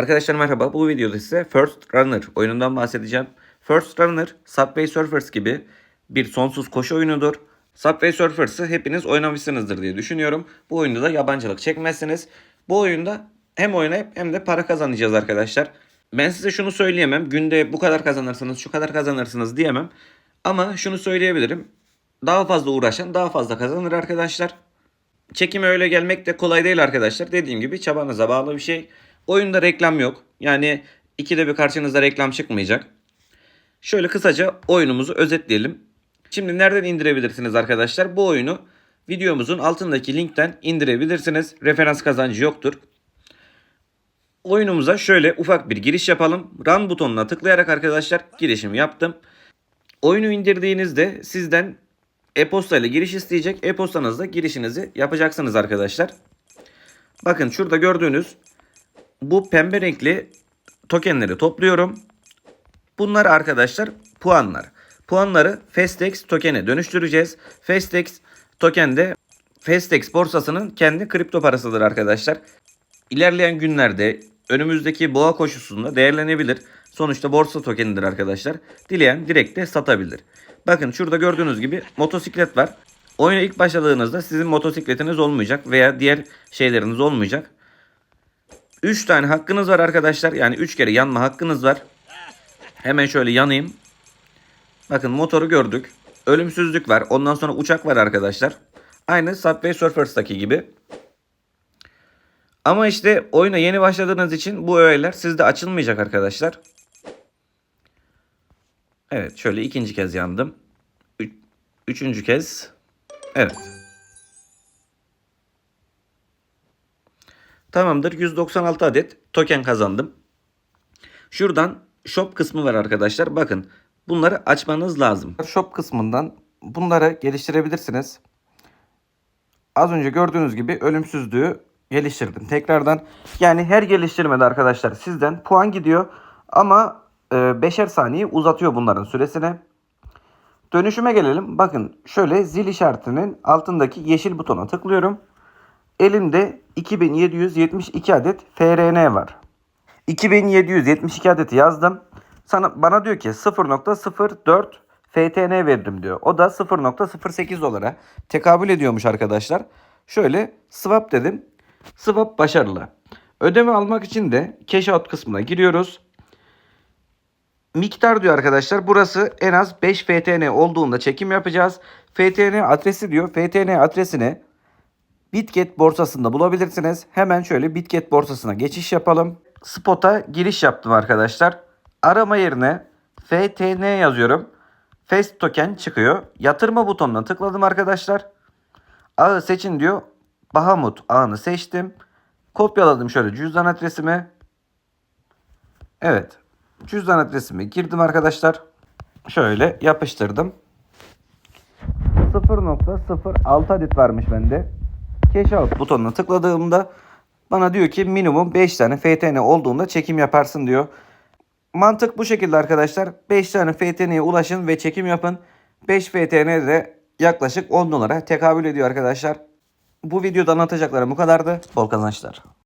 Arkadaşlar merhaba. Bu videoda size First Runner oyunundan bahsedeceğim. First Runner, Subway Surfers gibi bir sonsuz koşu oyunudur. Subway Surfers'ı hepiniz oynamışsınızdır diye düşünüyorum. Bu oyunda da yabancılık çekmezsiniz. Bu oyunda hem oynayıp hem de para kazanacağız arkadaşlar. Ben size şunu söyleyemem. Günde bu kadar kazanırsınız, şu kadar kazanırsınız diyemem. Ama şunu söyleyebilirim. Daha fazla uğraşan daha fazla kazanır arkadaşlar. Çekime öyle gelmek de kolay değil arkadaşlar. Dediğim gibi çabanıza bağlı bir şey. Oyunda reklam yok. Yani ikide bir karşınıza reklam çıkmayacak. Şöyle kısaca oyunumuzu özetleyelim. Şimdi nereden indirebilirsiniz arkadaşlar? Bu oyunu videomuzun altındaki linkten indirebilirsiniz. Referans kazancı yoktur. Oyunumuza şöyle ufak bir giriş yapalım. Run butonuna tıklayarak arkadaşlar girişimi yaptım. Oyunu indirdiğinizde sizden e-posta ile giriş isteyecek. E-postanızda girişinizi yapacaksınız arkadaşlar. Bakın şurada gördüğünüz bu pembe renkli tokenleri topluyorum. Bunlar arkadaşlar puanlar. Puanları Festex token'e dönüştüreceğiz. Festex token de Festex borsasının kendi kripto parasıdır arkadaşlar. İlerleyen günlerde önümüzdeki boğa koşusunda değerlenebilir. Sonuçta borsa tokenidir arkadaşlar. Dileyen direkt de satabilir. Bakın şurada gördüğünüz gibi motosiklet var. Oyuna ilk başladığınızda sizin motosikletiniz olmayacak veya diğer şeyleriniz olmayacak. 3 tane hakkınız var arkadaşlar. Yani 3 kere yanma hakkınız var. Hemen şöyle yanayım. Bakın motoru gördük. Ölümsüzlük var. Ondan sonra uçak var arkadaşlar. Aynı Subway Surfers'taki gibi. Ama işte oyuna yeni başladığınız için bu öğeler sizde açılmayacak arkadaşlar. Evet şöyle ikinci kez yandım. Ü- üçüncü kez. Evet. Tamamdır 196 adet token kazandım. Şuradan shop kısmı var arkadaşlar. Bakın bunları açmanız lazım. Shop kısmından bunları geliştirebilirsiniz. Az önce gördüğünüz gibi ölümsüzlüğü geliştirdim. Tekrardan yani her geliştirmede arkadaşlar sizden puan gidiyor ama e, beşer saniye uzatıyor bunların süresini. Dönüşüme gelelim. Bakın şöyle zil işaretinin altındaki yeşil butona tıklıyorum. Elimde 2772 adet FRN var. 2772 adeti yazdım. Sana bana diyor ki 0.04 FTN veririm diyor. O da 0.08 dolara tekabül ediyormuş arkadaşlar. Şöyle swap dedim. Swap başarılı. Ödeme almak için de cash out kısmına giriyoruz. Miktar diyor arkadaşlar. Burası en az 5 FTN olduğunda çekim yapacağız. FTN adresi diyor. FTN adresini Bitget borsasında bulabilirsiniz. Hemen şöyle Bitget borsasına geçiş yapalım. Spot'a giriş yaptım arkadaşlar. Arama yerine FTN yazıyorum. Fast token çıkıyor. Yatırma butonuna tıkladım arkadaşlar. Ağı seçin diyor. Bahamut ağını seçtim. Kopyaladım şöyle cüzdan adresimi. Evet. Cüzdan adresimi girdim arkadaşlar. Şöyle yapıştırdım. 0.06 adet varmış bende. Cash out butonuna tıkladığımda bana diyor ki minimum 5 tane FTN olduğunda çekim yaparsın diyor. Mantık bu şekilde arkadaşlar. 5 tane FTN'ye ulaşın ve çekim yapın. 5 FTN de yaklaşık 10 dolara tekabül ediyor arkadaşlar. Bu videoda anlatacaklarım bu kadardı. Bol kazançlar.